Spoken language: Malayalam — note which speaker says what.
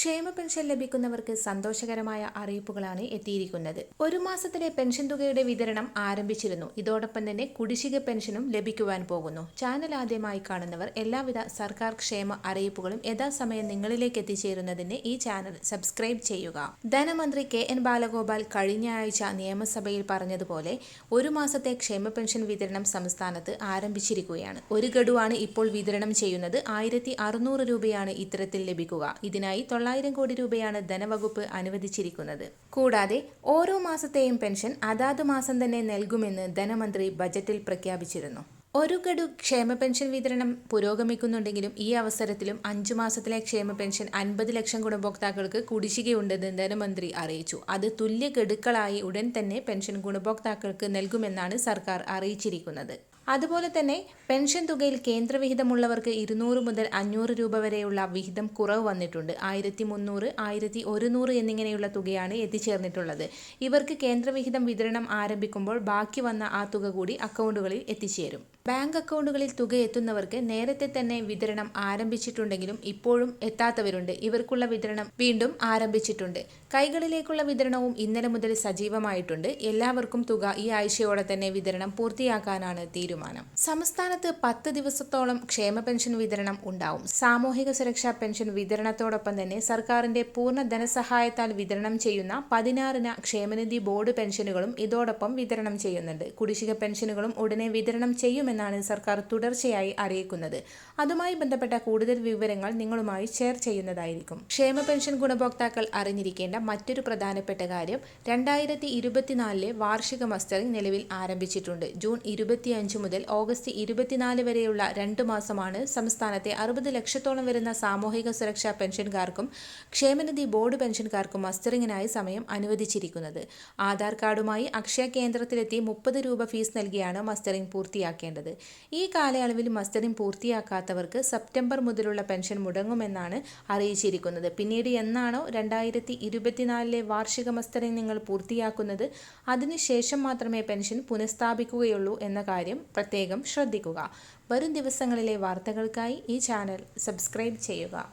Speaker 1: ക്ഷേമ പെൻഷൻ ലഭിക്കുന്നവർക്ക് സന്തോഷകരമായ അറിയിപ്പുകളാണ് എത്തിയിരിക്കുന്നത്. ഒരു മാസത്തിലെ പെൻഷൻ തുകയുടെ വിതരണം ആരംഭിച്ചിരുന്നു. ഇതോടൊപ്പം തന്നെ കുടിശ്ശിക പെൻഷനും ലഭിക്കുവാൻ പോകുന്നു. ചാനൽ ആദ്യമായി കാണുന്നവർ എല്ലാവിധ സർക്കാർ ക്ഷേമ അറിയിപ്പുകളും യഥാസമയം നിങ്ങളിലേക്ക് എത്തിച്ചേരുന്നതിന് ഈ ചാനൽ സബ്സ്ക്രൈബ് ചെയ്യുക. ധനമന്ത്രി കെ എൻ ബാലഗോപാൽ കഴിഞ്ഞ ആഴ്ച നിയമസഭയിൽ പറഞ്ഞതുപോലെ ഒരു മാസത്തെ ക്ഷേമ പെൻഷൻ വിതരണം സംസ്ഥാനത്ത് ആരംഭിച്ചിരിക്കുകയാണ്. ഒരു ഗഡുവാണ് ഇപ്പോൾ വിതരണം ചെയ്യുന്നത്. ആയിരത്തി രൂപയാണ് ഇത്തരത്തിൽ ലഭിക്കുക. ഇതിനായി തൊള്ളായിരം കോടി രൂപയാണ് ധനവകുപ്പ് അനുവദിച്ചിരിക്കുന്നത്. കൂടാതെ ഓരോ മാസത്തെയും പെൻഷൻ അതാത് മാസം തന്നെ നൽകുമെന്ന് ധനമന്ത്രി ബജറ്റിൽ പ്രഖ്യാപിച്ചിരുന്നു. ഒരു ഗഡു ക്ഷേമ പെൻഷൻ വിതരണം പുരോഗമിക്കുന്നുണ്ടെങ്കിലും ഈ അവസരത്തിലും അഞ്ചു മാസത്തിലെ ക്ഷേമ പെൻഷൻ അൻപത് ലക്ഷം ഗുണഭോക്താക്കൾക്ക് കുടിശ്ശികയുണ്ടെന്ന് ധനമന്ത്രി അറിയിച്ചു. അത് തുല്യ ഗഡുക്കളായി ഉടൻ തന്നെ പെൻഷൻ ഗുണഭോക്താക്കൾക്ക് നൽകുമെന്നാണ് സർക്കാർ അറിയിച്ചിരിക്കുന്നത്. അതുപോലെ തന്നെ പെൻഷൻ തുകയിൽ കേന്ദ്രവിഹിതമുള്ളവർക്ക് ഇരുന്നൂറ് മുതൽ അഞ്ഞൂറ് രൂപ വരെയുള്ള വിഹിതം കുറവ് വന്നിട്ടുണ്ട്. ആയിരത്തി മുന്നൂറ് ആയിരത്തി ഒരുന്നൂറ് എന്നിങ്ങനെയുള്ള തുകയാണ് എത്തിച്ചേർന്നിട്ടുള്ളത്. ഇവർക്ക് കേന്ദ്രവിഹിതം വിതരണം ആരംഭിക്കുമ്പോൾ ബാക്കി വന്ന ആ തുക കൂടി അക്കൗണ്ടുകളിൽ എത്തിച്ചേരും. ബാങ്ക് അക്കൗണ്ടുകളിൽ തുക എത്തുന്നവർക്ക് നേരത്തെ തന്നെ വിതരണം ആരംഭിച്ചിട്ടുണ്ടെങ്കിലും ഇപ്പോഴും എത്താത്തവരുണ്ട്. ഇവർക്കുള്ള വിതരണം വീണ്ടും ആരംഭിച്ചിട്ടുണ്ട്. കൈകളിലേക്കുള്ള വിതരണവും ഇന്നലെ മുതൽ സജീവമായിട്ടുണ്ട്. എല്ലാവർക്കും തുക ഈ ആഴ്ചയോടെ തന്നെ വിതരണം പൂർത്തിയാക്കാനാണ് തീരുമാനം. സംസ്ഥാനത്ത് പത്ത് ദിവസത്തോളം ക്ഷേമ പെൻഷൻ വിതരണം ഉണ്ടാവും. സാമൂഹിക സുരക്ഷാ പെൻഷൻ വിതരണത്തോടൊപ്പം തന്നെ സർക്കാരിന്റെ പൂർണ ധനസഹായത്താൽ വിതരണം ചെയ്യുന്ന പതിനാറിന് ക്ഷേമനിധി ബോർഡ് പെൻഷനുകളും ഇതോടൊപ്പം വിതരണം ചെയ്യുന്നുണ്ട്. കുടിശ്ശിക പെൻഷനുകളും ഉടനെ വിതരണം ചെയ്യുമെന്നാണ് സർക്കാർ തുടർച്ചയായി അറിയിക്കുന്നത്. അതുമായി ബന്ധപ്പെട്ട കൂടുതൽ വിവരങ്ങൾ നിങ്ങളുമായി ഷെയർ ചെയ്യുന്നതായിരിക്കും. ക്ഷേമ പെൻഷൻ ഗുണഭോക്താക്കൾ അറിഞ്ഞിരിക്കേണ്ട മറ്റൊരു പ്രധാനപ്പെട്ട കാര്യം രണ്ടായിരത്തി ഇരുപത്തിനാലിലെ വാർഷിക മസ്റ്ററിംഗ് നിലവിൽ ആരംഭിച്ചിട്ടുണ്ട്. ജൂൺ ഇരുപത്തിയഞ്ച് മുതൽ ഓഗസ്റ്റ് ഇരുപത്തിനാല് വരെയുള്ള രണ്ട് മാസമാണ് സംസ്ഥാനത്തെ അറുപത് ലക്ഷത്തോളം വരുന്ന സാമൂഹിക സുരക്ഷാ പെൻഷൻകാർക്കും ക്ഷേമനിധി ബോർഡ് പെൻഷൻകാർക്കും മസ്റ്ററിങ്ങിനായി സമയം അനുവദിച്ചിരിക്കുന്നത്. ആധാർ കാർഡുമായി അക്ഷയ കേന്ദ്രത്തിലെത്തി മുപ്പത് രൂപ ഫീസ് നൽകിയാണ് മസ്റ്ററിംഗ് പൂർത്തിയാക്കേണ്ടത്. ഈ കാലയളവിൽ മസ്റ്ററിംഗ് പൂർത്തിയാക്കാത്തവർക്ക് സെപ്റ്റംബർ മുതലുള്ള പെൻഷൻ മുടങ്ങുമെന്നാണ് അറിയിച്ചിരിക്കുന്നത്. പിന്നീട് എന്നാണോ രണ്ടായിരത്തി ഇരുപത്തിനാലിലെ വാർഷിക മസ്റ്ററിംഗ് നിങ്ങൾ പൂർത്തിയാക്കുന്നത്? അതിനുശേഷം മാത്രമേ പെൻഷൻ പുനഃസ്ഥാപിക്കുകയുള്ളൂ എന്ന കാര്യം പ്രത്യേകം ശ്രദ്ധിക്കുക. വരും ദിവസങ്ങളിലെ വാർത്തകൾക്കായി ഈ ചാനൽ സബ്സ്ക്രൈബ് ചെയ്യുക.